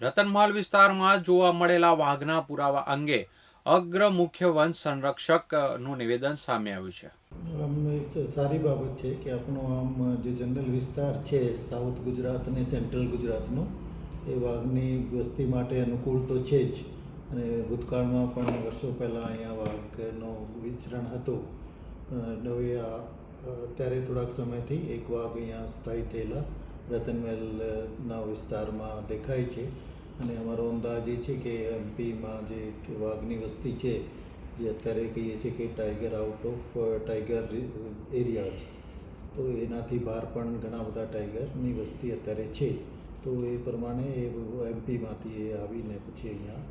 રતનમહાલ વિસ્તારમાં જોવા મળેલા વાઘના પુરાવા અંગે અગ્ર મુખ્ય વન સંરક્ષકનું નિવેદન સામે આવ્યું છે. સારી બાબત છે કે આપણો આમ જે જંગલ વિસ્તાર છે, સાઉથ ગુજરાત અને સેન્ટ્રલ ગુજરાતનો, એ વાઘની વસ્તી માટે અનુકૂળ તો છે જ. અને ભૂતકાળમાં પણ વર્ષો પહેલાં અહીંયા વાઘનો વિચરણ હતો. હવે અત્યારે થોડાક સમયથી એક વાઘ અહીંયા સ્થાયી થયેલા રતનમહેલના વિસ્તારમાં દેખાય છે. અને અમારો અંદાજ એ છે કે એમપીમાં જે વાઘની વસ્તી છે, જે અત્યારે કહીએ છીએ કે tiger out of tiger area છે. તો એનાથી બહાર પણ ઘણા બધા ટાઈગરની વસ્તી અત્યારે છે. તો એ પ્રમાણે એ એમપીમાંથી એ આવીને પછી અહીંયા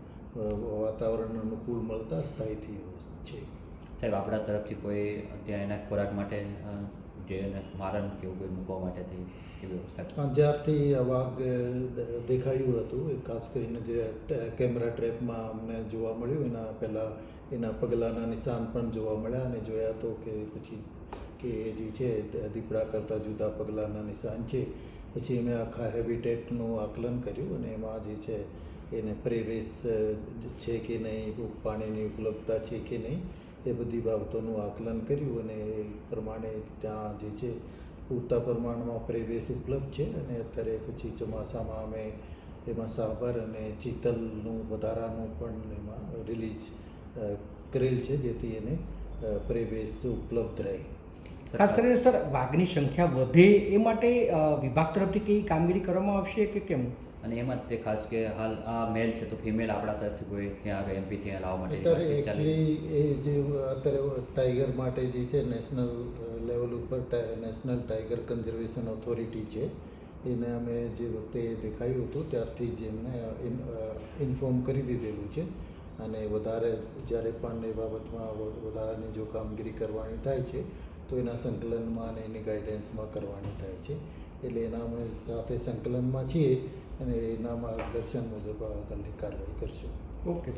વાતાવરણ અનુકૂળ મળતા સ્થાયી છે. સાહેબ, આપણા તરફથી કોઈ ત્યાં એના ખોરાક માટે જે એને મારણ કે એવું કોઈ મૂકવા માટે થઈ એવી વ્યવસ્થા જ્યારથી વાઘ દેખાયું હતું, એ ખાસ કરીને જે કેમેરા ટ્રેપમાં અમને જોવા મળ્યું, એના પહેલાં એના પગલાંના નિશાન પણ જોવા મળ્યા અને જોયા તો કે પછી કે જે છે દીપડા કરતાં જુદા પગલાંના નિશાન છે. પછી અમે આખા હેબિટેટનું આકલન કર્યું અને એમાં જે છે, એને પ્રેવેશ છે કે નહીં પાણીની ઉપલબ્ધતા છે કે નહીં એ બધી બાબતોનું આકલન કર્યું અને એ પ્રમાણે ત્યાં જે છે પૂરતા પ્રમાણમાં પ્રેવેશ ઉપલબ્ધ છે અને અત્યારે પછી ચોમાસામાં અમે એમાં સાબર અને ચિતલનું વધારાનું પણ એમાં રિલીઝ કરેલ છે જેથી એને પ્રેવેશ ઉપલબ્ધ રહે. ખાસ કરીને સર, વાઘની સંખ્યા વધે એ માટે વિભાગ તરફથી કઈ કામગીરી કરવામાં આવશે કે કેમ? અને એમાં જ તે ખાસ કે હાલ આ મેલ છે તો ફિમેલ આપણા તરફથી કોઈ ત્યાં આગળ એમપી ત્યાં લાવવા માટે. એકચ્યુઅલી એ જે અત્યારે ટાઈગર માટે જે છે નેશનલ લેવલ ઉપર નેશનલ ટાઈગર કન્ઝર્વેશન ઓથોરિટી છે એને અમે જે વખતે દેખાયું હતું ત્યારથી જ એમને ઇન્ફોર્મ કરી દીધેલું છે. અને વધારે જ્યારે પણ એ બાબતમાં વધારાની જો કામગીરી કરવાની થાય છે તો એના સંકલનમાં અને એની ગાઈડન્સમાં કરવાની થાય છે. એટલે એના અમે સાથે સંકલનમાં છીએ. અને એના માર્ગદર્શન મુજબ આગળની કાર્યવાહી કરશું. ઓકે.